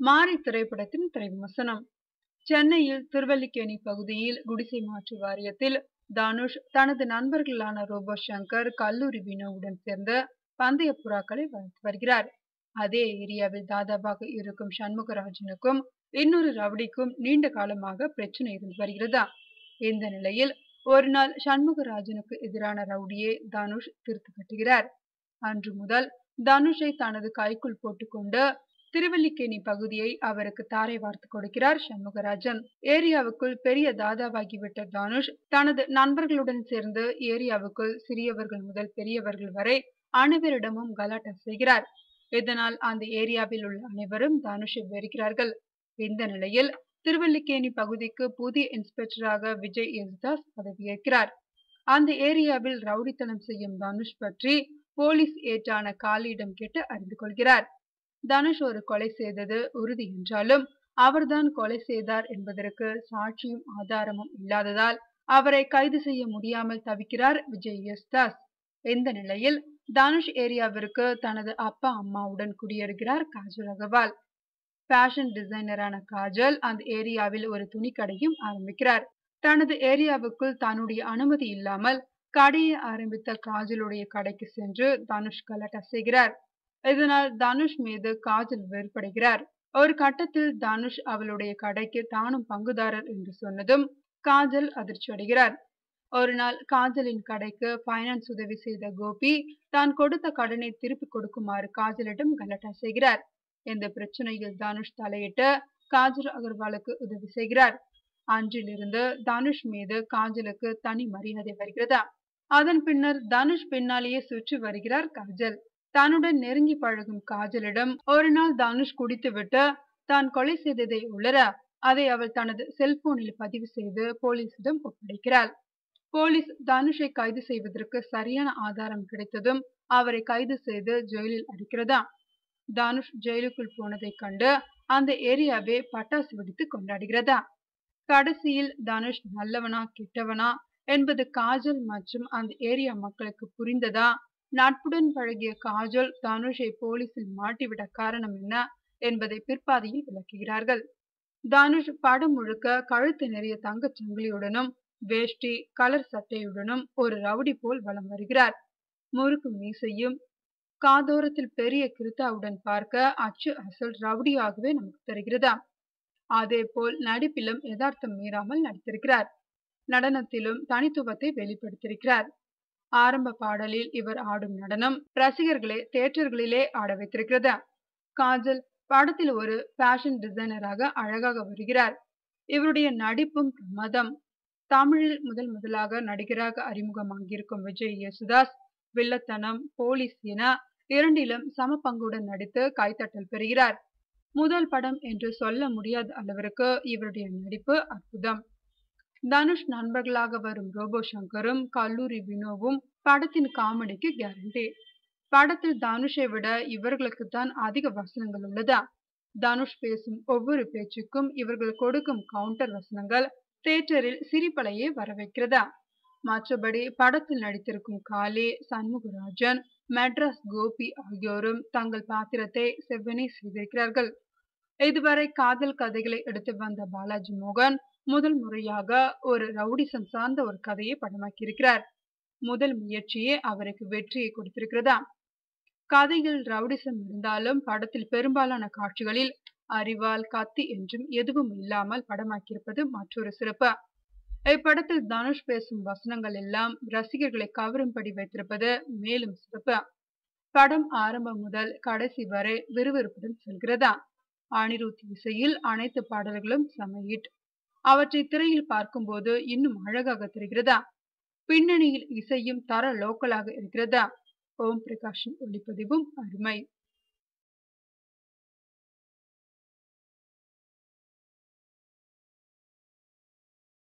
மாறி திரைப்படத்தின் திரைவிமர்சனம். சென்னையில் திருவல்லிக்கேணி பகுதியில் குடிசை மாற்று வாரியத்தில் தனுஷ் தனது நண்பர்களான ரோபோ சங்கர் கல்லூரி வினோவுடன் சேர்ந்து பந்தய புறாக்களை வளர்த்து வருகிறார். அதே ஏரியாவில் தாதாபாக இருக்கும் சண்முகராஜனுக்கும் இன்னொரு ரவுடிக்கும் நீண்ட காலமாக பிரச்சனை இருந்து வருகிறதா? இந்த நிலையில் ஒரு நாள் சண்முகராஜனுக்கு எதிரான ரவுடியை தனுஷ் திருத்து கட்டுகிறார். அன்று முதல் தனுஷை தனது கைக்குள் போட்டுக்கொண்டு திருவல்லிக்கேணி பகுதியை அவருக்கு தாரை வார்த்து கொடுக்கிறார் சண்முகராஜன். ஏரியாவுக்குள் பெரிய தாதாவாகிவிட்ட தனுஷ் தனது நண்பர்களுடன் சேர்ந்து ஏரியாவுக்குள் சிறியவர்கள் முதல் பெரியவர்கள் வரை அனைவரிடமும் கலாட்டா செய்கிறார். இதனால் அந்த ஏரியாவில் உள்ள அனைவரும் தனுஷை வெறுக்கிறார்கள். இந்த நிலையில் திருவல்லிக்கேணி பகுதிக்கு புதிய இன்ஸ்பெக்டராக விஜய் யேசுதாஸ் பதவியேற்கிறார் அந்த ஏரியாவில் ரவுடித்தனம் செய்யும் தனுஷ் பற்றி போலீஸ் ஏற்றான காலியிடம் கேட்டு அறிந்து கொள்கிறார். தனுஷ் ஒரு கொலை செய்தது உறுதி என்றாலும் அவர்தான் கொலை செய்தார் என்பதற்கு சாட்சியும் ஆதாரமும் இல்லாததால் அவரை கைது செய்ய முடியாமல் தவிக்கிறார் விஜய் யஸ்தாஸ் இந்த நிலையில் தனுஷ் ஏரியாவிற்கு தனது அப்பா அம்மாவுடன் குடியேறுகிறார் காஜல் அகர்வால். ஃபேஷன் டிசைனரான காஜல் அந்த ஏரியாவில் ஒரு துணிக்கடையும் ஆரம்பிக்கிறார். தனது ஏரியாவுக்குள் தன்னுடைய அனுமதி இல்லாமல் கடையை ஆரம்பித்த காஜலுடைய கடைக்கு சென்று தனுஷ் கலட்ட செய்கிறார் இதனால் தனுஷ் மீது காஜல் வேறுபடுகிறார். ஒரு கட்டத்தில் தனுஷ் அவளுடைய கடைக்கு தானும் பங்குதாரர் என்று சொன்னதும் காஜல் அதிர்ச்சி அடைகிறார். ஒரு நாள் காஜலின் கடைக்கு பைனான்ஸ் உதவி செய்த கோபி தான் கொடுத்த கடனை திருப்பி கொடுக்குமாறு காஜலிடம் கலட்டா செய்கிறார். இந்த பிரச்சனையில் தனுஷ் தலையிட்டு காஜல் அகர்வாலுக்கு உதவி செய்கிறார். அன்றிலிருந்து தனுஷ் மீது காஜலுக்கு தனி மரியாதை வருகிறதா? அதன் பின்னர் தனுஷ் பின்னாலேயே சுற்றி வருகிறார் காஜல். தன்னுடன் நெருங்கி பழகும் காஜலிடம் ஒரு நாள் தனுஷ் குடித்துவிட்டு தான் கொலை செய்ததை உளர அதை அவள் தனது செல்போனில் பதிவு செய்து போலீசிடம் ஒப்படைக்கிறாள். போலீஸ் தனுஷை கைது செய்வதற்கு சரியான ஆதாரம் கிடைத்ததும் அவரை கைது செய்து ஜெயிலில் அடிக்கிறதா? தனுஷ் ஜெயிலுக்குள் போனதை கண்டு அந்த ஏரியாவே பட்டாசு வெடித்து கொண்டாடுகிறதா? கடைசியில் தனுஷ் நல்லவனா கெட்டவனா? என்பது காஜல் மற்றும் அந்த ஏரியா மக்களுக்கு புரிந்ததா? நட்புடன் பழகிய காஜல் தனுஷை போலீசில் மாட்டிவிட காரணம் என்ன என்பதை பிற்பாதையில் விளக்குகிறார்கள். தனுஷ் படம் முழுக்க கழுத்து நிறைய தங்கச் சங்கிலியுடனும் வேஷ்டி கலர் சட்டையுடனும் ஒரு ரவுடி போல் வலம் வருகிறார். முறுக்கு மீசையும் காதோரத்தில் பெரிய கிருத்தாவுடன் பார்க்க அச்சு அசல் ரவுடியாகவே நமக்கு தெரிகிறதா? அதே போல் நடிப்பிலும் யதார்த்தம் மீறாமல் நடித்திருக்கிறார். நடனத்திலும் தனித்துவத்தை வெளிப்படுத்தியிருக்கிறார். ஆரம்ப பாடலில் இவர் ஆடும் நடனம் ரசிகர்களை தேட்டர்களிலே ஆட வைத்திருக்கிறது. காஜல் படத்தில் ஒரு ஃபேஷன் டிசைனராக அழகாக வருகிறார். இவருடைய நடிப்பும் பிரமதம். தமிழில் முதல் முதலாக நடிகராக அறிமுகமாகியிருக்கும் விஜய் யேசுதாஸ் வில்லத்தனம் போலீஸ் என இரண்டிலும் சம பங்குடன் நடித்து கைத்தட்டல் பெறுகிறார். முதல் படம் என்று சொல்ல முடியாத அளவிற்கு இவருடைய நடிப்பு அற்புதம். தனுஷ் நண்பர்களாக வரும் ரோபோ சங்கரும் கல்லூரி வினோவும் படத்தின் காமெடிக்கு கேரண்டி படத்தில் தனுஷை விட இவர்களுக்கு தான் அதிக வசனங்கள் உள்ளதா? தனுஷ் பேசும் ஒவ்வொரு பேச்சுக்கும் இவர்கள் கொடுக்கும் கவுண்டர் வசனங்கள் தியேட்டரில் சிரிப்பலையே வர வைக்கிறதா மற்றபடி படத்தில் நடித்திருக்கும் காலே சண்முகராஜன் மெட்ராஸ் கோபி ஆகியோரும் தங்கள் பாத்திரத்தை செவ்வனே செய்திருக்கிறார்கள். இதுவரை காதல் கதைகளை எடுத்து வந்த பாலாஜி மோகன் முதல் முறையாக ஒரு ரவுடிசம் சார்ந்த ஒரு கதையை படமாக்கியிருக்கிறார். முதல் முயற்சியே அவருக்கு வெற்றியை கொடுத்திருக்கிறதா கதையில் ரவுடிசம் இருந்தாலும் படத்தில் பெரும்பாலான காட்சிகளில் அறிவால் கத்தி என்றும் எதுவும் இல்லாமல் படமாக்கியிருப்பது மற்றொரு சிறப்பு. இப்படத்தில் தனுஷ் பேசும் வசனங்கள் எல்லாம் ரசிகர்களை கவரும்படி வைத்திருப்பது மேலும் சிறப்பு. படம் ஆரம்பம் முதல் கடைசி வரை விறுவிறுப்புடன் செல்கிறதா அனிருத் இசையில் அனைத்து பாடல்களும் சமஹிட் அவற்றை திரையில் பார்க்கும்போது இன்னும் அழகாக தெரிகிறதா? பின்னணியில் இசையும் தர லோக்கலாக இருக்கிறதா? ஓம் பிரகாஷின் ஒளிப்பதிவும் அருமை.